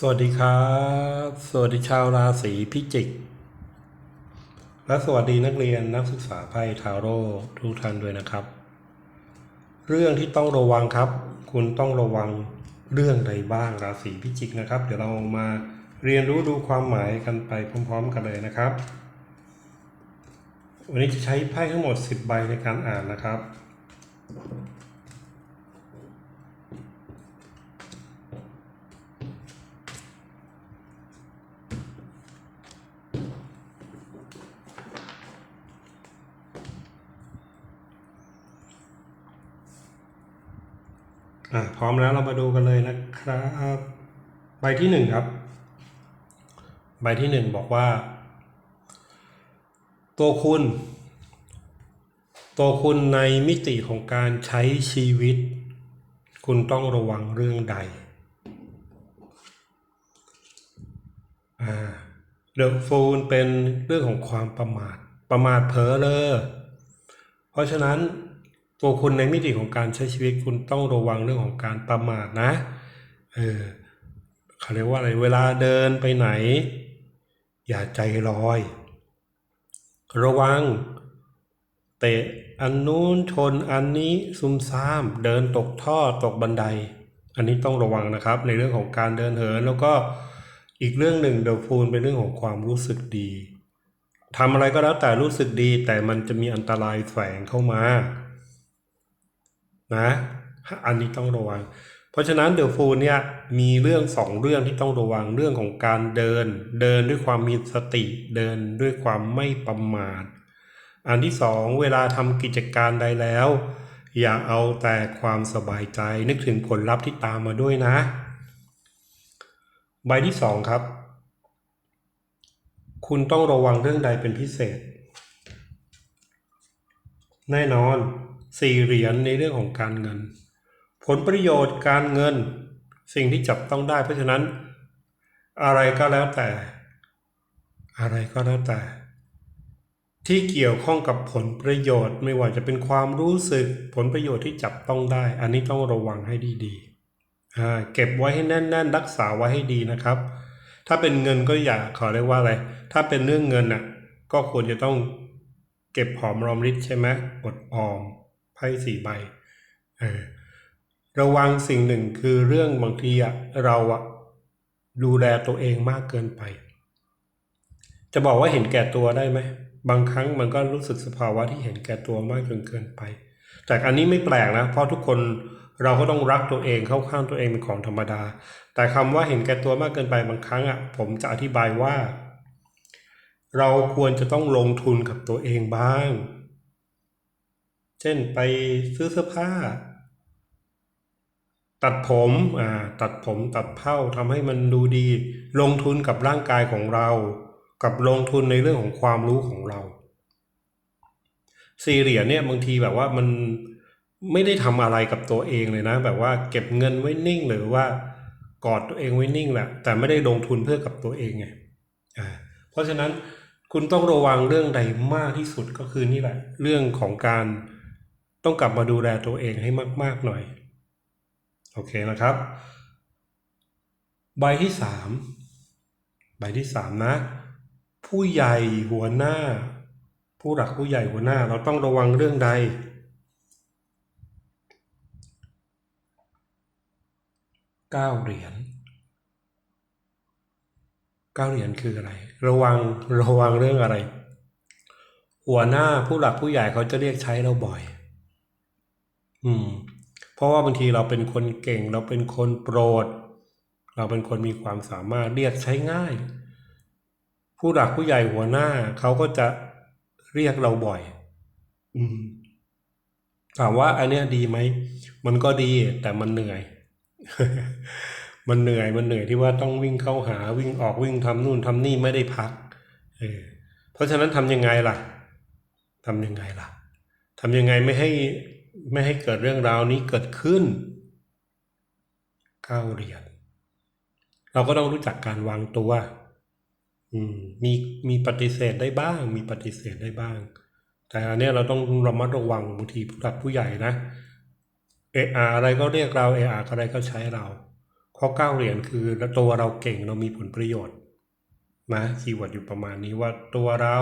สวัสดีครับ สวัสดีชาวราศีพิจิก และสวัสดีนักเรียนนักศึกษาไพ่ทาโร่ทุกท่านด้วยนะครับ เรื่องที่ต้องระวังครับ คุณต้องระวังเรื่องใดบ้างราศีพิจิกนะครับ เดี๋ยวเรามาเรียนรู้ดูความหมายกันไปพร้อม ๆ กันเลยนะครับ วันนี้จะใช้ไพ่ทั้งหมด 10 ใบในการอ่านนะครับ อะพร้อมแล้วเรามาดูกันเลยนะครับ ใบที่หนึ่งครับ ใบที่หนึ่งบอกว่า ตัวคุณ ตัวคุณในมิติของการใช้ชีวิต คุณต้องระวังเรื่องใดอ่าเดอะฟูลเป็นเรื่องของความประมาทประมาทเผลอเลอเพราะฉะนั้น ตัวคุณในมิติของการใช้ชีวิตคุณต้องระวังเรื่องของการประมาทนะเออเขาเรียกว่าอะไรเวลาเดินไปไหน อย่าใจลอย ระวัง เตะอันนู้นชนอันนี้ซุ่มซ่าม เดินตกท่อตกบันได อันนี้ต้องระวังนะครับ ในเรื่องของการเดินเหินแล้วก็อีกเรื่องหนึ่งเดอะฟูลเป็นเรื่องของความรู้สึกดีทำอะไรก็แล้วแต่รู้สึกดี แต่มันจะมีอันตรายแฝงเข้ามา นะ อันนี้ต้องระวัง เพราะฉะนั้นเดอะฟูลเนี่ยมีเรื่องสองเรื่องที่ต้องระวังเรื่องของการเดิน เดินด้วยความมีสติ เดินด้วยความไม่ประมาท อันที่สองเวลาทำกิจการใดแล้ว อย่าเอาแต่ความสบายใจนึกถึงผลลัพธ์ที่ตามมาด้วยนะ ใบที่สองครับ คุณต้องระวังเรื่องใดเป็นพิเศษ แน่นอน สี่เหรียญในเรื่องของการเงิน ผลประโยชน์การเงิน สิ่งที่จับต้องได้ เพราะฉะนั้น อะไรก็แล้วแต่ อะไรก็แล้วแต่ ที่เกี่ยวข้องกับผลประโยชน์ไม่ว่าจะเป็นความรู้สึกผลประโยชน์ที่จับต้องได้ อันนี้ต้องระวังให้ดีๆเก็บไว้ให้แน่น ๆ รักษาไว้ให้ดีนะครับ ถ้าเป็นเงินก็อย่าขอเรียกว่าอะไร ถ้าเป็นเรื่องเงินน่ะก็ควรจะต้องเก็บหอมรอมริบใช่ไหมอดออม ไพ่สี่ใบเออระวังสิ่งหนึ่งคือเรื่องบางทีอะเราอะดูแลตัวเองมากเกินไป จะบอกว่าเห็นแก่ตัวได้ไหมบางครั้งมันก็รู้สึกสภาวะที่เห็นแก่ตัวมากจนเกินไป แต่อันนี้ไม่แปลกนะ เพราะทุกคนเราก็ต้องรักตัวเองเข้าข้างตัวเองเป็นของธรรมดา แต่คำว่าเห็นแก่ตัวมากเกินไปบางครั้งอะ ผมจะอธิบายว่า เราควรจะต้องลงทุนกับตัวเองบ้าง เช่นไปซื้อเสื้อผ้า ตัดผมอ่าตัดผมตัดเผ้าทำให้มันดูดี ลงทุนกับร่างกายของเรา กับลงทุนในเรื่องของความรู้ของเราสี่เหรียญเนี่ยบางทีแบบว่ามันไม่ได้ทำอะไรกับตัวเองเลยนะ แบบว่าเก็บเงินไว้นิ่งหรือว่ากอดตัวเองไว้นิ่งแหละแต่ไม่ได้ลงทุนเพื่อกับตัวเองไงอ่าเพราะฉะนั้นคุณต้องระวังเรื่องใดมากที่สุดก็คือนี่แหละ เรื่องของการ ต้องกลับมาดูแลตัวเองให้มาก ๆ หน่อย โอเคนะครับ ใบที่สามใบที่สามนะ ผู้ใหญ่หัวหน้า ผู้หลักผู้ใหญ่หัวหน้า เราต้องระวังเรื่องใด เก้าเหรียญเก้าเหรียญคืออะไร ระวังระวังเรื่องอะไร หัวหน้าผู้หลักผู้ใหญ่เขาจะเรียกใช้เราบ่อย อืม เพราะว่าบางทีเราเป็นคนเก่ง เราเป็นคนโปรด เราเป็นคนมีความสามารถเรียกใช้ง่าย ผู้หลักผู้ใหญ่หัวหน้า เขาก็จะเรียกเราบ่อย อืมถามว่าอันเนี้ยดีไหม มันก็ดีแต่มันเหนื่อย มันเหนื่อย มันเหนื่อยที่ว่าต้องวิ่งเข้าหาวิ่งออกวิ่งทำนู่นทำนี่ไม่ได้พัก เออ เพราะฉะนั้นทำยังไงล่ะทำยังไงล่ะทำยังไงไม่ให้ ไม่ให้เกิดเรื่องราวนี้เกิดขึ้นก้าเรียญเราก็ต้องรู้จักการวางตัวมีมีปฏิเสธได้บ้าง มีปฏิเสธได้บ้าง แต่อันนี้เราต้องระมัดระวังบางทีผู้หลักผู้ใหญ่นะเอออะไรก็เรียกเราเออาอะไรก็ใช้เราเพราะเก้าเหรียญคือตัวเราเก่งเรามีผลประโยชน์นะคีย์เวิร์ดอยู่ประมาณนี้ว่าตัวเรา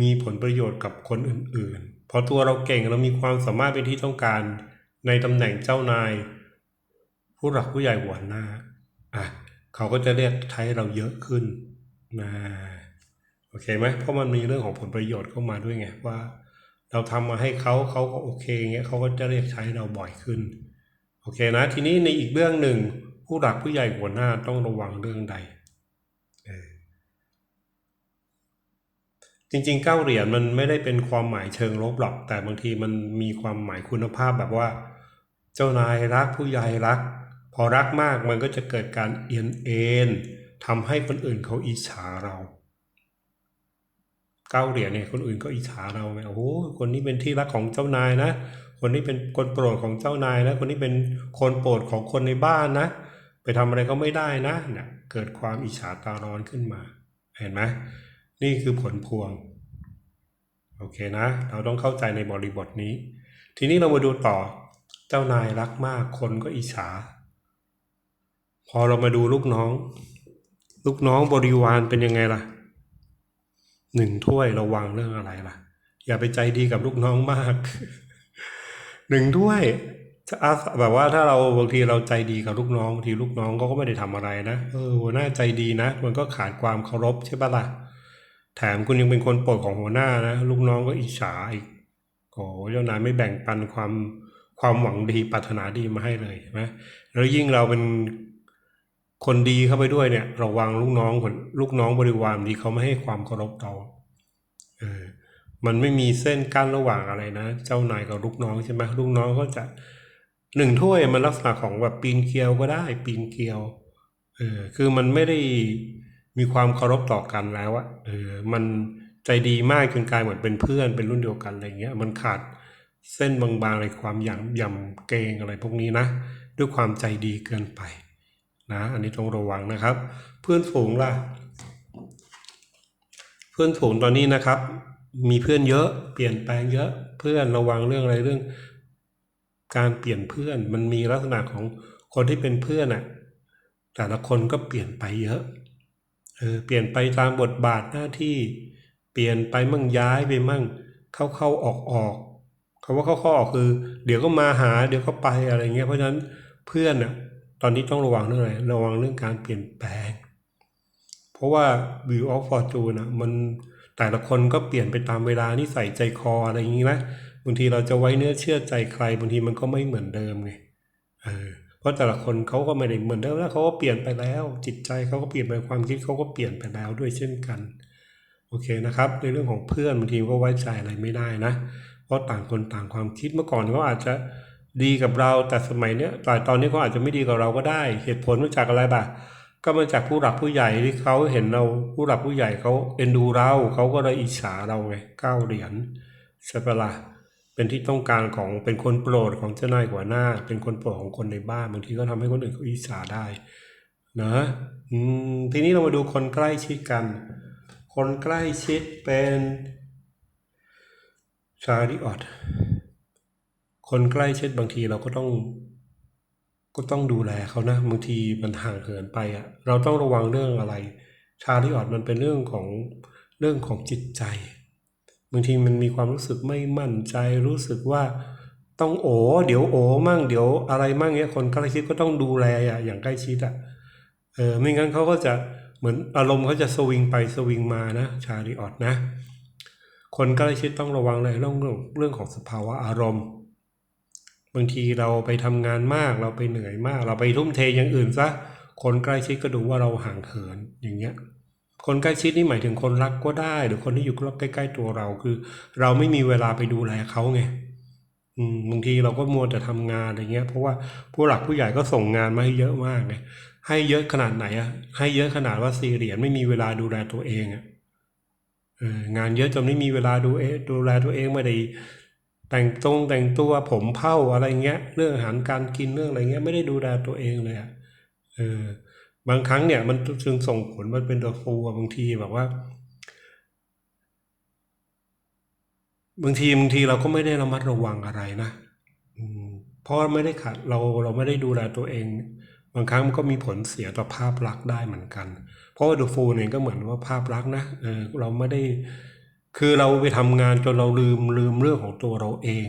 มีผลประโยชน์กับคนอื่น พราะตัวเราเก่งเรามีความสามารถเป็นที่ต้องการ ในตำแหน่งเจ้านาย ผู้หลักผู้ใหญ่หัวหน้าอะเขาก็จะเรียกใช้เราเยอะขึ้นนะโอเคไหมเพราะมันมีเรื่องของผลประโยชน์เข้ามาด้วยไงว่า เราทำมาให้เขาเขาก็โอเคเงี้ยเขาก็จะเรียกใช้เราบ่อยขึ้นโอเคนะ ทีนี้ในอีกเรื่องหนึ่ง ผู้หลักผู้ใหญ่หัวหน้าต้องระวังเรื่องใดเออ จริงๆเก้าเหรียญมันไม่ได้เป็นความหมายเชิงลบหรอก แต่บางทีมันมีความหมายคุณภาพแบบว่า เจ้านายรักผู้ใหญ่รัก พอรักมากมันก็จะเกิดการเอียนเอ็นทำให้คนอื่นเขาอิจฉาเราเก้าเหรียญเนี่ยคนอื่นก็อิจฉาเราไงโอ้โหคนนี้เป็นที่รักของเจ้านายนะ คนนี้เป็นคนโปรดของเจ้านายนะคนนี้เป็นคนโปรดของคนในบ้านนะ ไปทำอะไรก็ไม่ได้นะเนี่ยเกิดความอิจฉาตาร้อนขึ้นมา เห็นไหม นี่คือผลพวง โอเคนะ เราต้องเข้าใจในบริบทนี้ ทีนี้เรามาดูต่อ เจ้านายรักมากคนก็อิจฉา พอเรามาดูลูกน้อง ลูกน้องบริวารเป็นยังไงล่ะหนึ่งถ้วยระวังเรื่องอะไรล่ะ อย่าไปใจดีกับลูกน้องมากหนึ่งถ้วยจะอาแบบว่าถ้าเราบางทีเราใจดีกับลูกน้องบางทีลูกน้องก็ไม่ได้ทำอะไรนะเออหัวหน้าใจดีนะ มันก็ขาดความเคารพใช่ปะล่ะ แถมคุณยังเป็นคนโปรดของหัวหน้านะลูกน้องก็อิจฉาอีกโอ้เจ้านายไม่แบ่งปันความความหวังดีปรารถนาดีมาให้เลยใช่ไหมแล้วยิ่งเราเป็นคนดีเข้าไปด้วยเนี่ยระวังลูกน้องคนลูกน้องบริวารดีเขาไม่ให้ความเคารพเราเออมันไม่มีเส้นกั้นระหว่างอะไรนะ เจ้านายกับลูกน้องใช่ไหมลูกน้องก็จะหนึ่งถ้วยมันลักษณะของแบบปีนเกลียวก็ได้ ปีนเกลียวเออคือมันไม่ได้ มีความเคารพต่อกันแล้วอะเออมันใจดีมากจนกลายเหมือนเป็นเพื่อนเป็นรุ่นเดียวกันอะไรเงี้ยมันขาดเส้นบางๆในความหยำยำเกรงอะไรพวกนี้นะ ด้วยความใจดีเกินไปนะ อันนี้ต้องระวังนะครับ เพื่อนฝูงล่ะ เพื่อนฝูงตอนนี้นะครับ มีเพื่อนเยอะเปลี่ยนแปลงเยอะเพื่อนระวังเรื่องอะไรเรื่อง การเปลี่ยนเพื่อนมันมีลักษณะของคนที่เป็นเพื่อนอะแต่ละคนก็เปลี่ยนไปเยอะ เปลี่ยนไปตามบทบาทหน้าที่ เปลี่ยนไปมั่งย้ายไปมั่ง เข้าเข้าออกออกคำว่าเข้าเข้าออกคือ เดี๋ยวก็มาหาเดี๋ยวก็ไปอะไรเงี้ยเพราะฉะนั้นเพื่อนอะตอนนี้ต้องระวังเรื่องอะไรระวังเรื่องการเปลี่ยนแปลง เพราะว่า view of fortune นะมันแต่ละคนก็เปลี่ยนไปตามเวลานิสัยใจคออะไรอย่างนี้นะบางทีเราจะไว้เนื้อเชื่อใจใครบางทีมันก็ไม่เหมือนเดิมไงเออ เพราะแต่ละคนเขาก็ไม่ได้เหมือนเดิมแล้วเขาก็เปลี่ยนไปแล้ว จิตใจเขาก็เปลี่ยนไปความคิดเขาก็เปลี่ยนไปแล้วด้วยเช่นกันโอเคนะครับ ในเรื่องของเพื่อนบางทีก็ไว้ใจอะไรไม่ได้นะ เพราะต่างคนต่างความคิดเมื่อก่อนเขาอาจจะดีกับเราแต่สมัยเนี้ยแต่ตอนนี้เขาอาจจะไม่ดีกับเราก็ได้ เหตุผลมาจากอะไรบ้างก็มาจากผู้หลักผู้ใหญ่ที่เขาเห็นเราผู้หลักผู้ใหญ่เขาเอ็นดูเราเขาก็เลยอิจฉาเราไงเก้าเหรียญใช่ปะล่ะ เป็นที่ต้องการของเป็นคนโปรดของเจ้านายหัวหน้า เป็นคนโปรดของคนในบ้านบางทีก็ทำให้คนอื่นเขาอิจฉาได้นะทีนี้เรามาดูคนใกล้ชิดกัน คนใกล้ชิดเป็นชาริออตคนใกล้ชิดบางทีเราก็ต้อง ก็ต้องดูแลเขานะบางทีมันห่างเหินไปอะ่ะ เราต้องระวังเรื่องอะไร ชาลิออดมันเป็นเรื่องของเรื่องของจิตใจ บางทีมันมีความรู้สึกไม่มั่นใจรู้สึกว่าต้องโอเดี๋ยวโอมั่งเดี๋ยวอะไรมั่งเนี้ยคนใกล้ชิดก็ต้องดูแลอะอย่างใกล้ชิดอะ่ะเออไม่งั้นเขาก็จะเหมือนอารมณ์เขาจะสวิงไปสวิงมานะชาลิออดนะ คนใกล้ชิดต้องระวังในเรื่องเรื่องของสภาวะอารมณ์ บางทีเราไปทำงานมากเราไปเหนื่อยมาก เราไปทุ่มเทอย่างอื่นซะคนใกล้ชิดก็ดูว่าเราห่างเหินอย่างเงี้ย คนใกล้ชิดนี่หมายถึงคนรักก็ได้ หรือคนที่อยู่ใกล้ ๆ ตัวเราคือ เราไม่มีเวลาไปดูแลเขาไงอืมบางทีเราก็มัวแต่ทำงานอะไรเงี้ย เพราะว่าผู้หลักผู้ใหญ่ก็ส่งงานมาให้เยอะมากไงให้เยอะขนาดไหนอะให้เยอะขนาดว่าซีเหรียนไม่มีเวลาดูแลตัวเองอะงานเยอะจนไม่มีเวลาดูเอดูแลตัวเองไม่ได้แต่งตรงแต่งตัวผมเผ้าอะไรเงี้ย เรื่องอาหารการกินเรื่องอะไรเงี้ยไม่ได้ดูแลตัวเองเลยอะเออ บางครั้งเนี่ยมันจึงส่งผลมันเป็นตัวฟูบางทีแบบว่า บางทีบางทีเราก็ไม่ได้ระมัดระวังอะไรนะเพราะไม่ได้ขัดเราเราไม่ได้ดูแลตัวเอง บางครั้งมันก็มีผลเสียต่อภาพลักษณ์ได้เหมือนกัน เพราะว่าดูฟูเนี่ยก็เหมือนว่าภาพลักษณ์นะเออเราไม่ได้ คือเราไปทำงานจนเราลืมลืมเรื่องของตัวเราเอง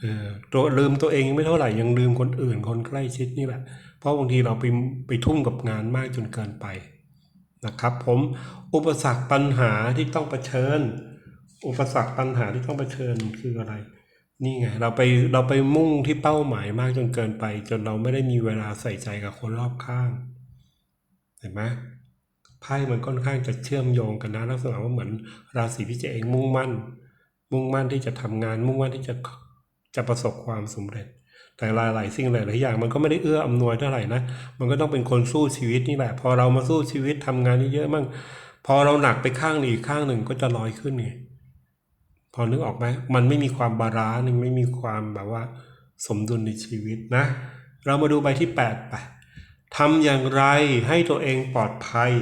เออตัวลืมตัวเองไม่เท่าไหร่ยังลืมคนอื่นคนใกล้ชิดนี่แหละ เพราะบางทีเราไปไปทุ่มกับงานมากจนเกินไปนะครับ ผมอุปสรรคปัญหาที่ต้องเผชิญ อุปสรรคปัญหาที่ต้องเผชิญคืออะไร นี่ไงเราไปเราไปมุ่งที่เป้าหมายมากจนเกินไป จนเราไม่ได้มีเวลาใส่ใจกับคนรอบข้าง เห็นไหมไพ่มันค่อนข้างจะเชื่อมโยงกันนะลักษณะว่าเหมือนราศีพิจิกเองมุ่งมั่น มุ่งมั่นที่จะทำงาน มุ่งมั่นที่จะจะประสบความสำเร็จ แต่หลายๆสิ่งหลายๆอย่าง มันก็ไม่ได้เอื้ออำนวยเท่าไหร่นะมันก็ต้องเป็นคนสู้ชีวิตนี่แหละ พอเรามาสู้ชีวิตทำงานเยอะๆมั่งพอเราหนักไปข้างหนึ่งอีกข้างหนึ่งก็จะลอยขึ้นไงพอนึกออกไหมมันไม่มีความบาลานซ์ไม่มีความแบบว่า สมดุลในชีวิตนะ เรามาดูใบที่แปดไปทำอย่างไรให้ตัวเองปลอดภัย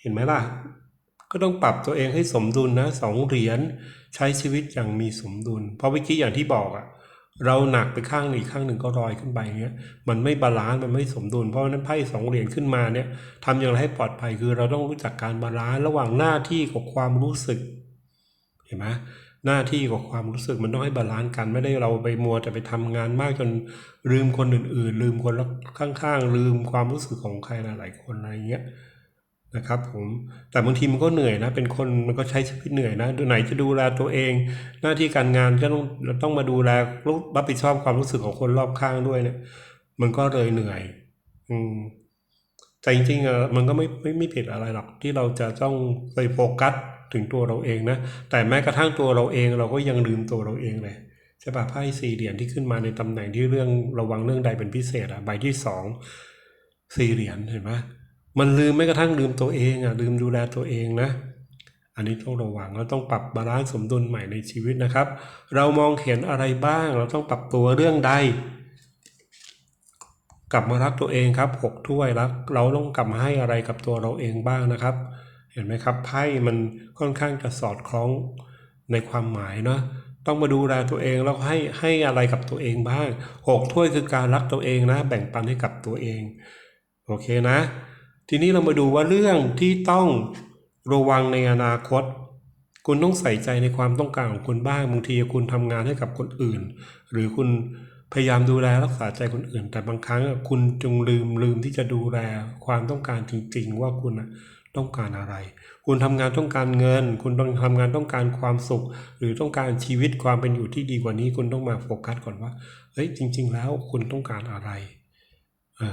เห็นไหมล่ะ ก็ต้องปรับตัวเองให้สมดุลนะสองเหรียญใช้ชีวิตอย่างมีสมดุล เพราะเมื่อกี้อย่างที่บอกอะ เราหนักไปข้างหนึ่งข้างหนึ่งก็ลอยขึ้นไปอย่างเงี้ยมันไม่บาลานซ์มันไม่สมดุลเพราะฉะนั้นไพ่สองเหรียญขึ้นมาเนี่ยทำอย่างไรให้ปลอดภัยคือเราต้องรู้จักการบาลานซ์ระหว่างหน้าที่กับความรู้สึก เห็นไหมหน้าที่กับความรู้สึกมันต้องให้บาลานซ์กันไม่ได้เราไปมัวแต่ไปทำงานมากจนลืมคนอื่น ๆ ลืมคนข้างๆลืมความรู้สึกของใครหลายๆคนอะไรเงี้ย นะครับผมแต่บางทีมันก็เหนื่อยนะ เป็นคนมันก็ใช้ชีวิตเหนื่อยนะไหนจะดูแลตัวเอง หน้าที่การงานก็ต้องต้องมาดูแลรับผิดชอบความรู้สึกของคนรอบข้างด้วยเนี่ย มันก็เลยเหนื่อย อืมแต่จริงๆอะมันก็ไม่ไม่ไม่ผิดอะไรหรอกที่เราจะต้องไปโฟกัสถึงตัวเราเองนะแต่แม้กระทั่งตัวเราเองเราก็ยังลืมตัวเราเองเลยใช่ปะไพ่สี่เหรียญที่ขึ้นมาในตำแหน่งที่เรื่องระวังเรื่องใดเป็นพิเศษอะใบที่สองสี่เหรียญเห็นไหม มันลืมแม้กระทั่งลืมตัวเองอะลืมดูแลตัวเองนะ อันนี้ต้องระวังเราต้องปรับบาลานซ์สมดุลใหม่ในชีวิตนะครับ เรามองเห็นอะไรบ้าง เราต้องปรับตัวเรื่องใด กลับมารักตัวเองครับหกถ้วยรักเราต้องกลับมาให้อะไรกับตัวเราเองบ้างนะครับ เห็นไหมครับไพ่มันค่อนข้างจะสอดคล้องในความหมายเนาะต้องมาดูแลตัวเองแล้วให้ให้อะไรกับตัวเองบ้างหกถ้วยคือการรักตัวเองนะ แบ่งปันให้กับตัวเอง โอเคนะ ทีนี้เรามาดูว่าเรื่องที่ต้องระวังในอนาคต คุณต้องใส่ใจในความต้องการของคุณบ้างบางทีคุณทำงานให้กับคนอื่น หรือคุณพยายามดูแลรักษาใจคนอื่น แต่บางครั้งคุณจงลืมลืมที่จะดูแลความต้องการจริง ๆ ว่าคุณต้องการอะไร คุณทำงานต้องการเงิน คุณต้องทำงานต้องการความสุข หรือต้องการชีวิตความเป็นอยู่ที่ดีกว่านี้ คุณต้องมาโฟกัสก่อนว่าเฮ้ยจริง ๆ แล้วคุณต้องการอะไร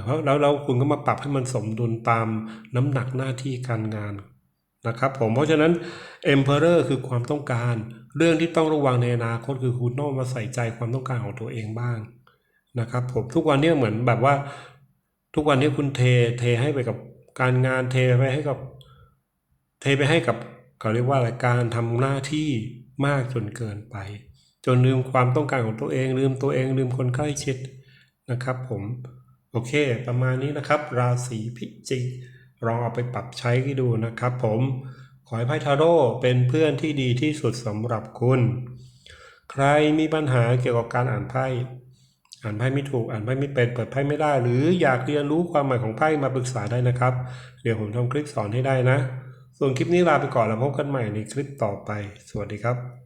เพราะแล้วแล้วคุณก็มาปรับให้มันสมดุลตามน้ำหนักหน้าที่การงานนะครับผมเพราะฉะนั้น Emperor คือความต้องการ เรื่องที่ต้องระวังในอนาคตคือคุณต้องมาใส่ใจความต้องการของตัวเองบ้างนะครับผมทุกวันนี้เหมือนแบบว่า ทุกวันนี้คุณเทเทให้ไปกับการงานเทไปให้กับเทไปให้กับเขาเรียกว่าอะไรการทำหน้าที่มากจนเกินไป จนลืมความต้องการของตัวเอง ลืมตัวเองลืมคนใกล้ชิดนะครับผม โอเค ประมาณนี้นะครับ ราศีพิจิกลองเอาไปปรับใช้ดูนะครับ ผมขอให้ไพ่ทาโร่เป็นเพื่อนที่ดีที่สุดสำหรับคุณ ใครมีปัญหาเกี่ยวกับการอ่านไพ่อ่านไพ่ไม่ถูกอ่านไพ่ไม่เป็นเปิดไพ่ไม่ได้ หรืออยากเรียนรู้ความหมายของไพ่มาปรึกษาได้นะครับ เดี๋ยวผมทำคลิปสอนให้ได้นะ ส่วนคลิปนี้ลาไปก่อนแล้วพบกันใหม่ในคลิปต่อไป สวัสดีครับ